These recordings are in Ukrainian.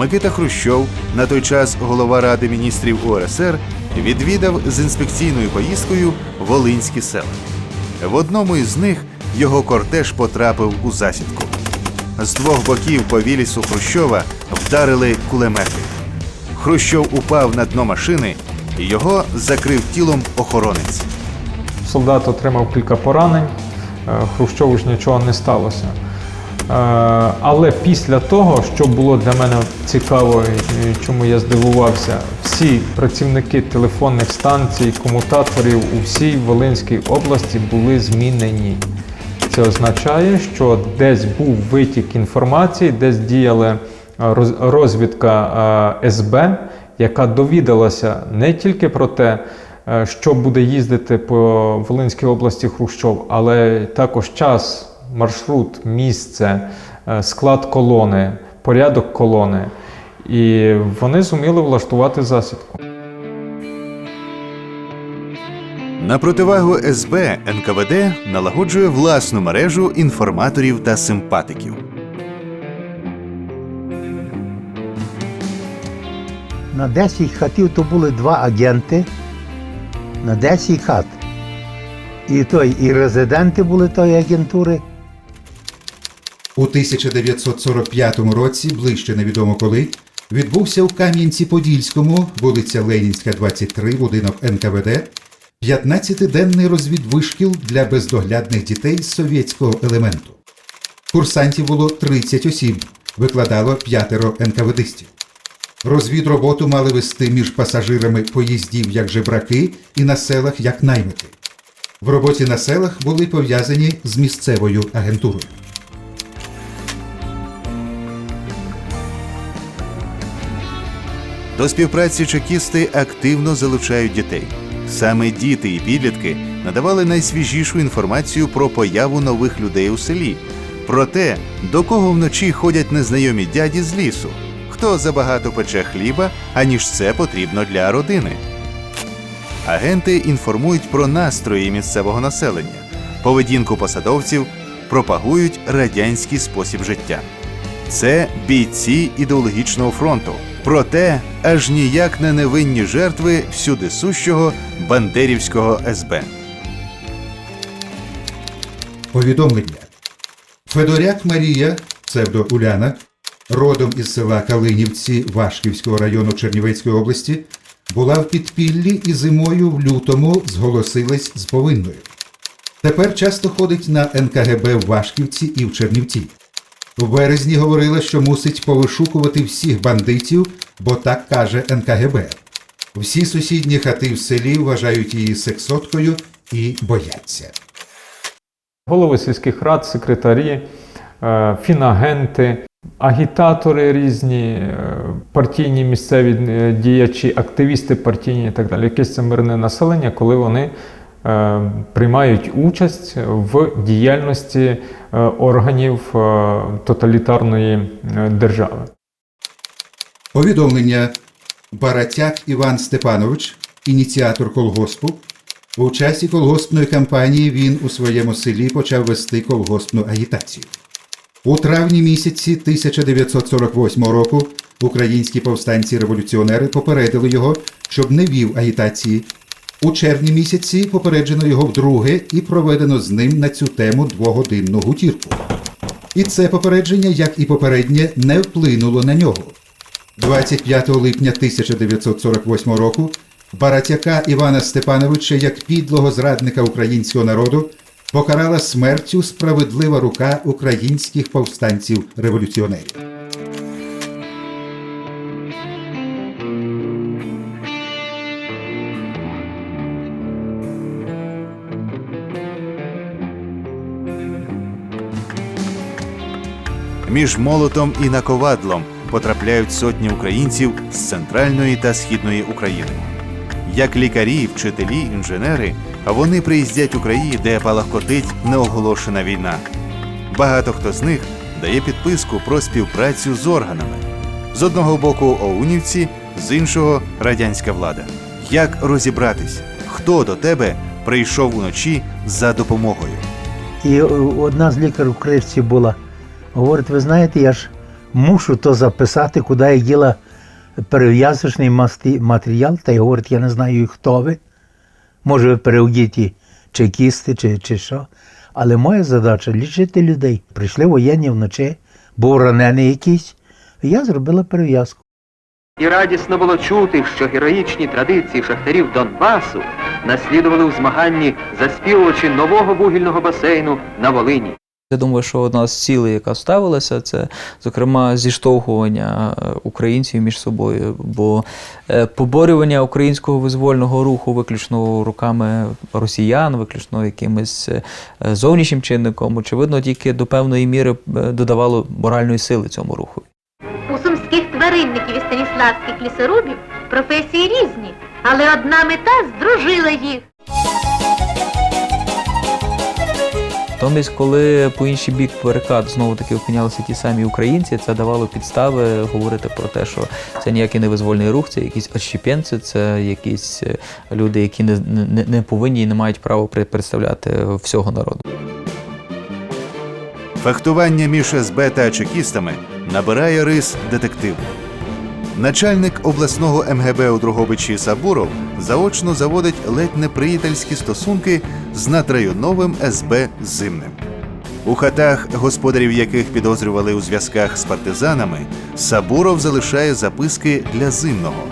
Микита Хрущов, на той час голова Ради міністрів УРСР, відвідав з інспекційною поїздкою Волинські села. В одному із них його кортеж потрапив у засідку. З двох боків по вілісу Хрущова вдарили кулемети. Хрущов упав на дно машини, і його закрив тілом охоронець. Солдат отримав кілька поранень, е, Хрущову ж нічого не сталося. Е, Але після того, що було для мене цікаво, і чому я здивувався, всі працівники телефонних станцій, комутаторів у всій Волинській області були змінені. Це означає, що десь був витік інформації, десь діяла е, розвідка е, СБ, яка довідалася не тільки про те, що буде їздити по Волинській області Хрущов, але також час, маршрут, місце, е, склад колони, порядок колони. І вони зуміли влаштувати засідку. На противагу СБ НКВД налагоджує власну мережу інформаторів та симпатиків. На 10 хатів то були два агенти на 10 хат. І той, і резиденти були тої агентури, У 1945 році, ближче невідомо коли, відбувся у Кам'янці-Подільському, вулиця Ленінська, 23, будинок НКВД, 15-денний розвідвишкіл для бездоглядних дітей з совєтського елементу. Курсантів було 30 осіб, викладало п'ятеро НКВДистів. Розвідроботу мали вести між пасажирами поїздів як жебраки і на селах як наймити. В роботі на селах були пов'язані з місцевою агентурою. До співпраці чекісти активно залучають дітей. Саме діти і підлітки надавали найсвіжішу інформацію про появу нових людей у селі, про те, до кого вночі ходять незнайомі дяді з лісу, хто забагато пече хліба, аніж це потрібно для родини. Агенти інформують про настрої місцевого населення, поведінку посадовців, пропагують радянський спосіб життя. Це бійці ідеологічного фронту. Проте аж ніяк не невинні жертви всюди сущого бандерівського СБ. Повідомлення. Федоряк Марія, псевдо Уляна, родом із села Калинівці Вашківського району Чернівецької області, була в підпіллі і зимою в лютому зголосилась з повинною. Тепер часто ходить на НКГБ в Вашківці і в Чернівці. В березні говорила, що мусить повишукувати всіх бандитів, бо так каже НКГБ. Всі сусідні хати в селі вважають її сексоткою і бояться. Голови сільських рад, секретарі, е, фінагенти, агітатори різні, е, партійні місцеві е, діячі, активісти партійні і так далі. Якесь це мирне населення, коли вони приймають участь в діяльності е, органів е, тоталітарної е, держави. Повідомлення Баратяк Іван Степанович, ініціатор колгоспу. У часі колгоспної кампанії він у своєму селі почав вести колгоспну агітацію. У травні місяці 1948 року українські повстанці-революціонери попередили його, щоб не вів агітації. У червні місяці попереджено його вдруге і проведено з ним на цю тему двогодинну гутірку. І це попередження, як і попереднє, не вплинуло на нього. 25 липня 1948 року Баратяка Івана Степановича як підлого зрадника українського народу покарала смертю справедлива рука українських повстанців-революціонерів. Між молотом і наковадлом потрапляють сотні українців з центральної та східної України. Як лікарі, вчителі, інженери, вони приїздять у краї, де палахкотить неоголошена війна. Багато хто з них дає підписку про співпрацю з органами. З одного боку оунівці, з іншого радянська влада. Як розібратись, хто до тебе прийшов уночі за допомогою? І е, одна з лікарів в кришці була. Говорить, ви знаєте, я ж мушу то записати, куди я діла перев'язочний матеріал, та й говорить, я не знаю, хто ви. Може, ви переодіті чекісти чи, чи що. Але моя задача лічити людей. Прийшли воєнні вночі, був ранений якийсь, і я зробила перев'язку. І радісно було чути, що героїчні традиції шахтарів Донбасу наслідували у змаганні заспівувачі нового вугільного басейну на Волині. Я думаю, що одна з цілей, яка ставилася, це зокрема зіштовхування е, українців між собою. Бо е, поборювання українського визвольного руху виключно руками росіян, виключно якимось е, зовнішнім чинником, очевидно, тільки до певної міри додавало моральної сили цьому руху. У сумських тваринників і станіславських лісорубів професії різні, але одна мета здружила їх. Натомість, коли по інший бік барикад знову таки опинялися ті самі українці, це давало підстави говорити про те, що це ніякий не визвольний рух, це якісь отщепенці, це якісь е, люди, які не, не, не повинні і не мають права представляти всього народу. Фехтування між СБ та чекістами набирає рис детективу. Начальник обласного МГБ у Дрогобичі Сабуров заочно заводить ледь неприятельські стосунки з надрайоновим СБ Зимним. У хатах, господарів яких підозрювали у зв'язках з партизанами, Сабуров залишає записки для зимного.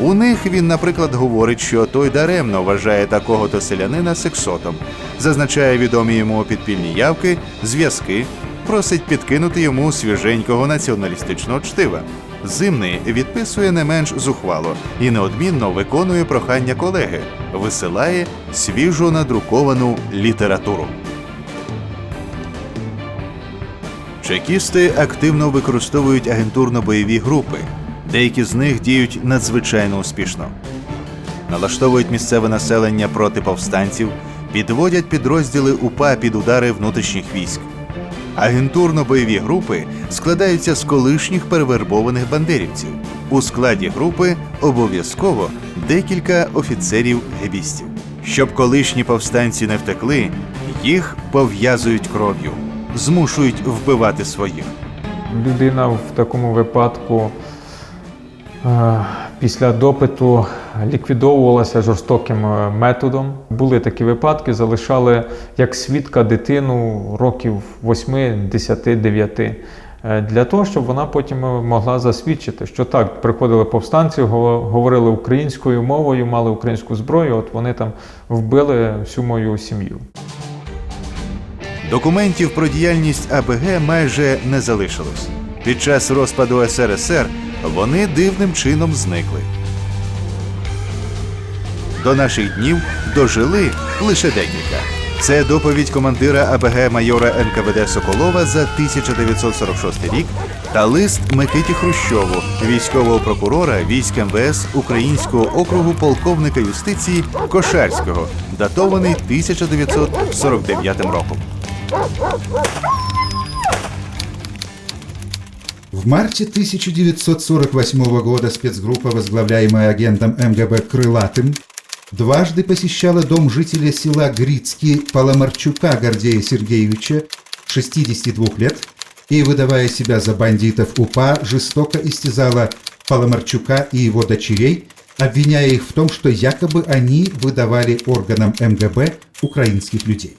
У них він, наприклад, говорить, що той даремно вважає такого-то селянина сексотом, зазначає відомі йому підпільні явки, зв'язки, просить підкинути йому свіженького націоналістичного чтива. Зимний відписує не менш зухвало і неодмінно виконує прохання колеги, висилає свіжо надруковану літературу. Чекісти активно використовують агентурно-бойові групи. Деякі з них діють надзвичайно успішно. Налаштовують місцеве населення проти повстанців, підводять підрозділи УПА під удари внутрішніх військ. Агентурно-бойові групи складаються з колишніх перевербованих бандерівців. У складі групи обов'язково декілька офіцерів гебістів. Щоб колишні повстанці не втекли, їх пов'язують кров'ю, змушують вбивати своїх. Людина в такому випадку е, після допиту ліквідовувалася жорстоким е, методом. Були такі випадки, залишали як свідка дитину років 8, 10, 9. е, Для того, щоб вона потім е, могла засвідчити, що так, приходили повстанці, говорили українською мовою, мали українську зброю, от вони там вбили всю мою сім'ю. Документів про діяльність АБГ майже не залишилось. Під час розпаду СРСР вони дивним чином зникли. До наших днів дожили лише декілька. Це доповідь командира АБГ майора НКВД Соколова за 1946 рік та лист Микиті Хрущову, військового прокурора військ МВС Українського округу полковника юстиції Кошарського, датований 1949 роком. В марте 1948 года спецгруппа, возглавляемая агентом МГБ Крылатым, дважды посещала дом жителя села Грицкий Паломарчука Гордея Сергеевича, 62 лет, и, выдавая себя за бандитов УПА, жестоко истязала Паломарчука и его дочерей, обвиняя их в том, что якобы они выдавали органам МГБ украинских людей.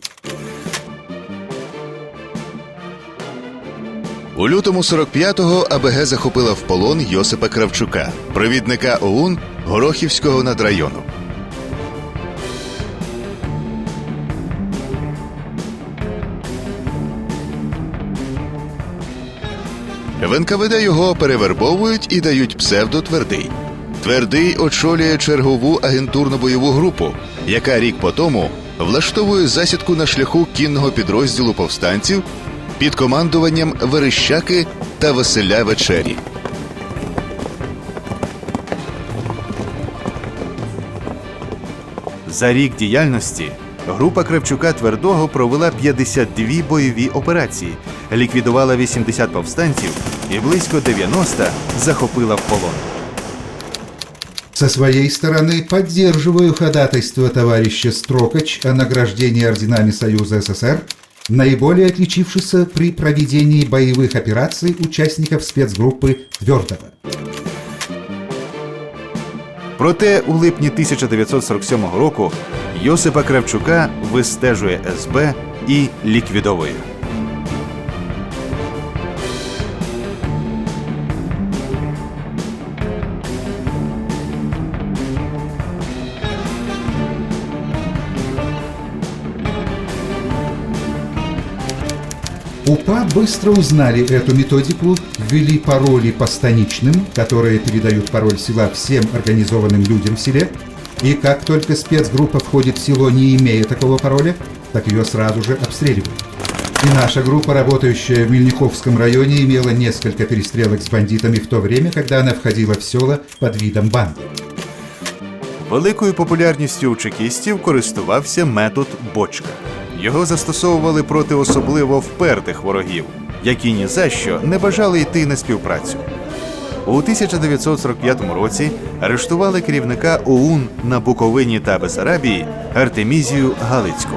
У лютому 45-го АБГ захопила в полон Йосипа Кравчука, провідника ОУН Горохівського надрайону. В НКВД його перевербовують і дають псевдо Твердий. Очолює чергову агентурно-бойову групу, яка рік по тому влаштовує засідку на шляху кінного підрозділу повстанців під командуванням Верещаки та Василя Вечері. За рік діяльності група Кравчука Твердого провела 52 бойові операції, ліквідувала 80 повстанців і близько 90 захопила в полон. Со своей стороны поддерживаю ходатайство товарища Строкач о награждении орденами Союза СССР наиболее отличившийся при проведении боевых операций участников спецгруппы «Твердого». Проте у липні 1947 року Йосипа Кравчука вистежує СБ і ліквідовує. УПА быстро узнали эту методику, ввели пароли по станичным, которые передают пароль села всем организованным людям в селе, и как только спецгруппа входит в село, не имея такого пароля, так ее сразу же обстреливают. И наша группа, работающая в Мельниковском районе, имела несколько перестрелок с бандитами в то время, когда она входила в села под видом банды. Великою популярністю у чекістів користувався метод бочка. Його застосовували проти особливо впертих ворогів, які ні за що не бажали йти на співпрацю. У 1945 році арештували керівника ОУН на Буковині та Бесарабії Артемізію Галицьку.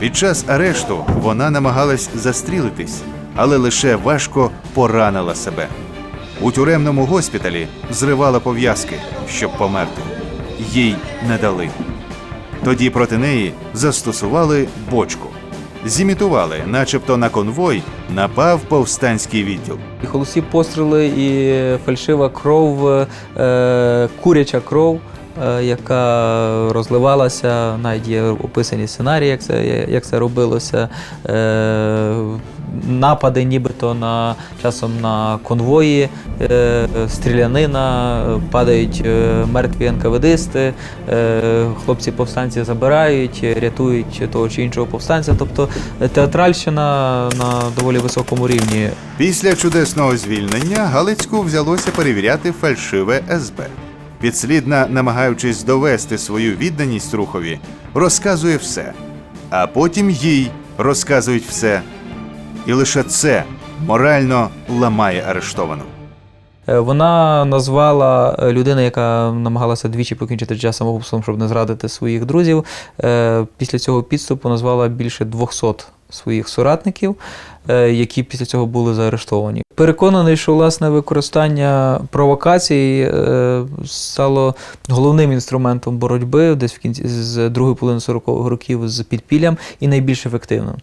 Під час арешту вона намагалась застрілитись, але лише важко поранила себе. У тюремному госпіталі зривала пов'язки, щоб померти. Їй не дали. Тоді проти неї застосували бочку. Зімітували, начебто на конвой напав повстанський відділ. І холості постріли, і фальшива кров, е, куряча кров, е, яка розливалася, навіть є описані сценарії, як це, як це робилося. Е, напади нібито на часом на конвої, е, стрілянина, падають е, мертві НКВДисти, е, хлопці повстанці забирають, рятують того чи іншого повстанця. Тобто театральщина на доволі високому рівні. Після чудесного звільнення Галицьку взялося перевіряти фальшиве СБ. Підслідна, намагаючись довести свою відданість рухові, розказує все, а потім їй розказують все. І лише це морально ламає арештовану. Е, Вона назвала е, людину, яка намагалася двічі покінчити життя самогубством, щоб не зрадити своїх друзів. е, Після цього підступу назвала більше 200 своїх соратників, які після цього були заарештовані. Переконаний, що власне використання провокацій стало головним інструментом боротьби десь в кінці з другої половини 40-х років з підпіллям і найбільш ефективним.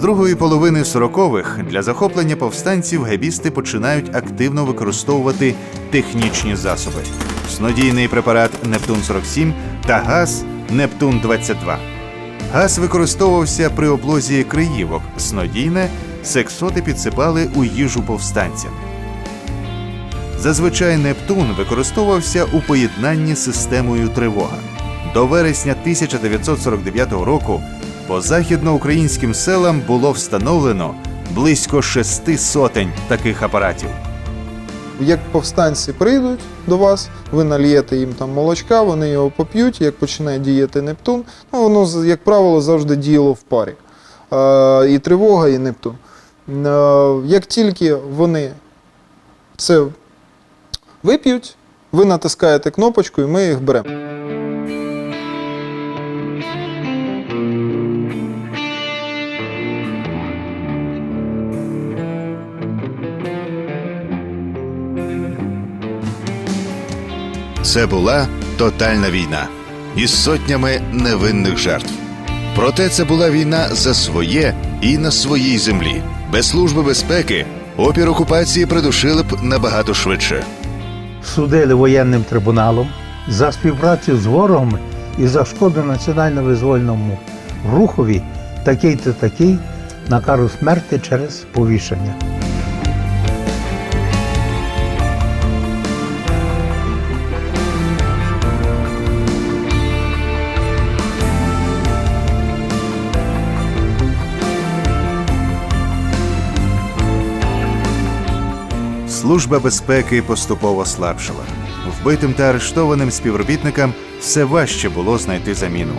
Другої половини 40-х для захоплення повстанців гебісти починають активно використовувати технічні засоби: снодійний препарат Нептун 47 та газ Нептун 22. Газ використовувався при облозі криївок. Снодійне сексоти підсипали у їжу повстанцям. Зазвичай Нептун використовувався у поєднанні з системою тривога. До вересня 1949 року по західноукраїнським селам було встановлено близько шести сотень таких апаратів. Як повстанці прийдуть до вас, ви нальєте їм там молочка, вони його поп'ють, як починає діяти Нептун, ну воно, як правило, завжди діяло в парі. І тривога, і Нептун. Як тільки вони це вип'ють, ви натискаєте кнопочку і ми їх беремо. Це була тотальна війна із сотнями невинних жертв. Проте це була війна за своє і на своїй землі. Без служби безпеки опір окупації придушили б набагато швидше. Судили воєнним трибуналом за співпрацю з ворогом і за шкоду національно-визвольному рухові такий-то такий на кару смерти через повішення. Служба безпеки поступово слабшала. Вбитим та арештованим співробітникам все важче було знайти заміну.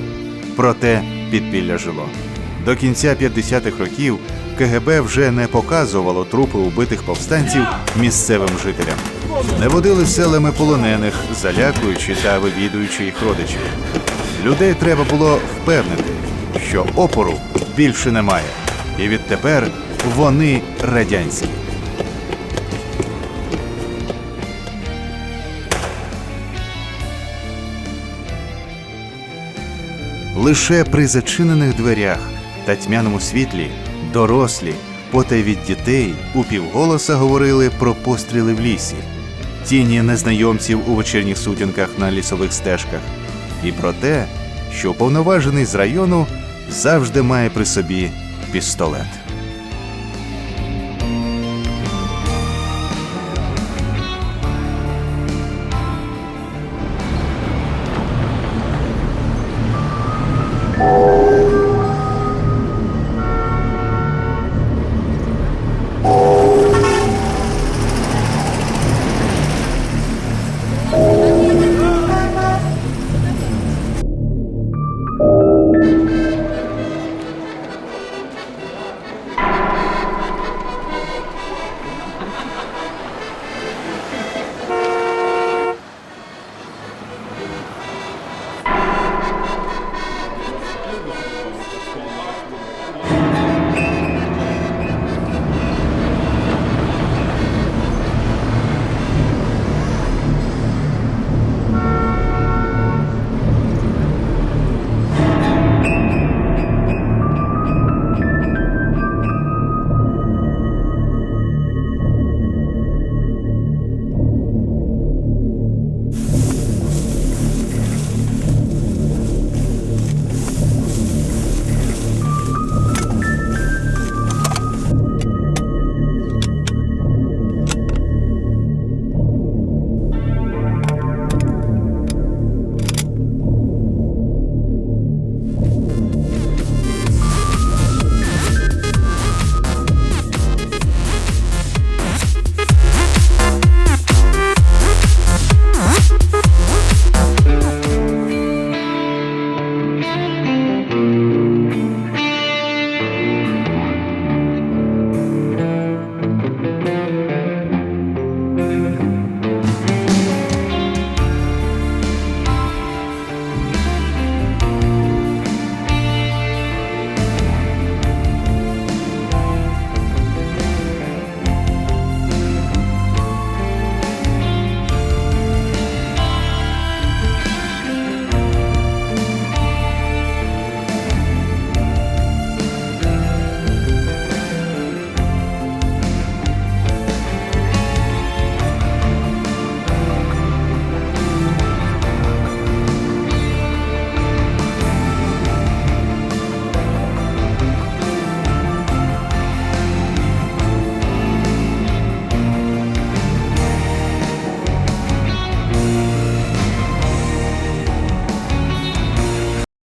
Проте підпілля жило. До кінця 50-х років КГБ вже не показувало трупи убитих повстанців місцевим жителям. не водили селами полонених, залякуючи та вивідуючи їх родичів. Людей треба було впевнити, що опору більше немає, і відтепер вони радянські. Лише при зачинених дверях та тьмяному світлі дорослі, потай від дітей, упівголоса говорили про постріли в лісі, тіні незнайомців у вечірніх сутінках на лісових стежках, і про те, що уповноважений з району завжди має при собі пістолет.